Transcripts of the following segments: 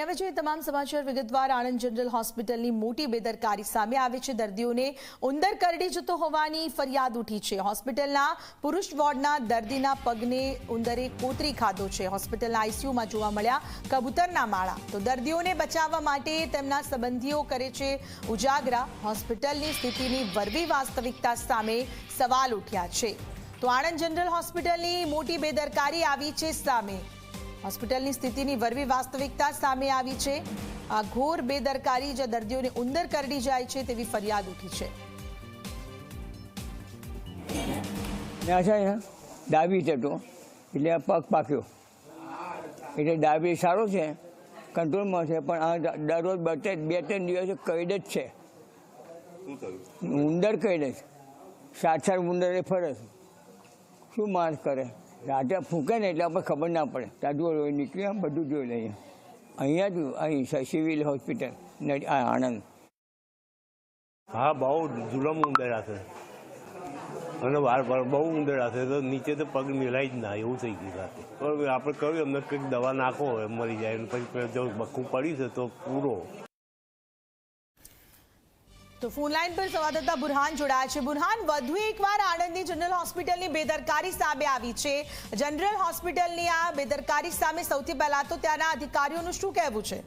હવે જોઈએ તમામ સમાચાર વિગતવાર. આણંદ જનરલ હોસ્પિટલની મોટી બેદરકારી સામે આવે છે. દર્દીઓને ઉંદર કરડી જતો હોવાની ફરિયાદ ઉઠી છે. હોસ્પિટલના પુરુષ વોર્ડના દર્દીના પગને ઉંદરે કોતરી ખાધો છે. હોસ્પિટલના આઈસીયુમાં જોવા મળ્યા કબૂતરના માળા. તો દર્દીઓને બચાવવા માટે તેમના સંબંધીઓ કરે છે ઉજાગરા. હોસ્પિટલની સ્થિતિની વરવી વાસ્તવિકતા સામે સવાલ ઉઠ્યા છે. તો આણંદ જનરલ હોસ્પિટલની મોટી બેદરકારી આવી છે સામે. હોસ્પિટલની સ્થિતિની વરવી વાસ્તવિકતા સામે આવી છે. આ ઘોર બેદરકારી જે દર્દીઓને ઉંદર કરડી જાય છે તેવી ફરિયાદ ઉઠી છે. ડાબી ચટો એટલે આ પગ પાક્યો. એટલે ડાબી સારો છે કંટ્રોલમાં છે પણ આ દરરોજ બે ત્રણ દિવસે કઈડ જ છે. ઉંદર કઈડ જ. સાત સાત ઉંદરે ફરે શું માણસ કરે? રાતે ફૂંકે ને એટલે આપણે ખબર ના પડે. ત્યાં જોઈ નીકળી બધું જોઈ લઈએ. અહીંયા જ, અહીં સિવિલ હોસ્પિટલ આણંદ. હા, બહુ જુલમ ઉંદરા છે. અને વાર વાર બહુ ઉંદરા છે, તો નીચે તો પગ મિલાય જ ના, એવું થઈ ગયું સાથે પણ આપણે કહ્યું, એમને કંઈક દવા નાખો, એમ મરી જાય પછી જો બખું પડી છે, તો પૂરો. તો ફોન લાઈન પર સંવાદદાતા બુરહાન જોડાયા છે. બુરહાન, વધુ એકવાર આણંદની જનરલ હોસ્પિટલની બેદરકારી સામે આવી છે. જનરલ હોસ્પિટલની આ બેદરકારી સામે સૌથી પહેલા તો ત્યાંના અધિકારીઓનું શું કહેવું છે?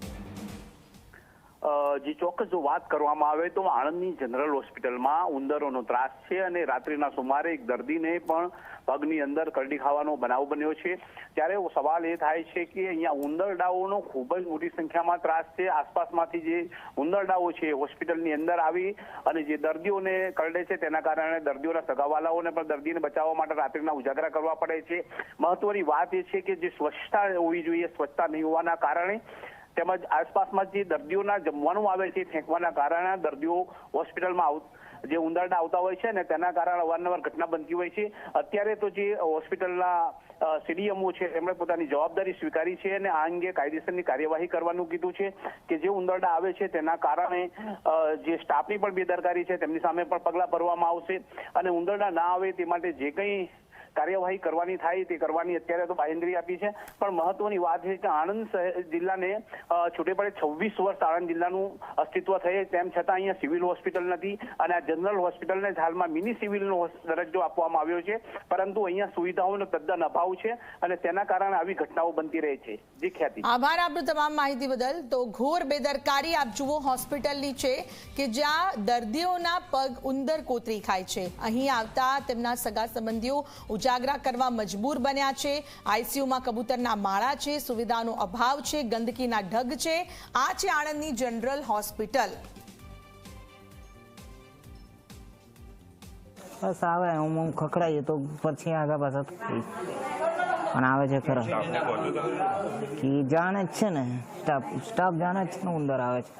જી ચોક્કસ જો વાત કરવામાં આવે તો આણંદની જનરલ હોસ્પિટલમાં ઉંદરોનો ત્રાસ છે અને રાત્રિના સુમારે એક દર્દીને પણ પગની અંદર કરડી ખાવાનો બનાવ બન્યો છે. ત્યારે સવાલ એ થાય છે કે અહીંયા ઉંદરડાઓનો ખૂબ જ મોટી સંખ્યામાં ત્રાસ છે. આસપાસમાંથી જે ઉંદરડાઓ છે હોસ્પિટલની અંદર આવી અને જે દર્દીઓને કરડે છે તેના કારણે દર્દીઓના સગાવાલાઓને પણ દર્દીને બચાવવા માટે રાત્રિના ઉજાગરા કરવા પડે છે. મહત્વની વાત એ છે કે જે સ્વચ્છતા હોવી જોઈએ, સ્વચ્છતા નહીં હોવાના કારણે તેમજ આસપાસમાં જે દર્દીઓના જમવાનું આવે છે ફેંકવાના કારણે દર્દીઓ હોસ્પિટલમાં આવ, જે ઉંદરડા આવતા હોય છે ને તેના કારણે અવારનવાર ઘટના બનતી હોય છે. અત્યારે તો જે હોસ્પિટલના સીડીએમઓ છે, તેમણે પોતાની જવાબદારી સ્વીકારી છે અને આ અંગે કાયદેસરની કાર્યવાહી કરવાનું કીધું છે કે જે ઉંદરડા આવે છે તેના કારણે જે સ્ટાફની પણ બેદરકારી છે તેમની સામે પણ પગલાં ભરવામાં આવશે. અને ઉંદરડા ના આવે તે માટે જે કંઈ કાર્યવાહી કરવાની થાય તે કરવાની અત્યારે તો બાહેંધરી આપી છે. પણ મહત્વની વાત છે કે આણંદ જિલ્લાને છૂટે પડે છવ્વીસ વર્ષ આણંદ જિલ્લાનું અસ્તિત્વ થયે. તેમ છતાં અહીંયા સિવિલ હોસ્પિટલ નથી અને આ જનરલ હોસ્પિટલને હાલમાં મિની સિવિલનો દરજ્જો આપવામાં આવ્યો છે. પરંતુ અહીંયા સુવિધાઓનો તદ્દન અભાવ છે અને તેના કારણે આવી ઘટનાઓ બનતી રહે છે. જે ખ્યાતિ. આભાર આપનો તમામ માહિતી બદલ. તો ઘોર બેદરકારી આપ જુઓ હોસ્પિટલની છે કે જ્યાં દર્દીઓના પગ ઉંદર કોતરી ખાય છે. અહીં આવતા તેમના સગા સંબંધીઓ ઉજાગરા કરવા મજબૂર બન્યા છે. આઈસીયુમાં કબૂતરના માળા છે સુવિધાનો અભાવ છે ગંદકીના ઢગ છે. આ છે આણંદની જનરલ હોસ્પિટલ. બસ આવે હું હું ખખડાઈએ તો પછી આગા પાછા થઈ. પણ આવે છે ખરા. કે જાણે જ છે ને. સ્ટાફ સ્ટાફ જાણે જ છે ને ઉંદર આવે છે.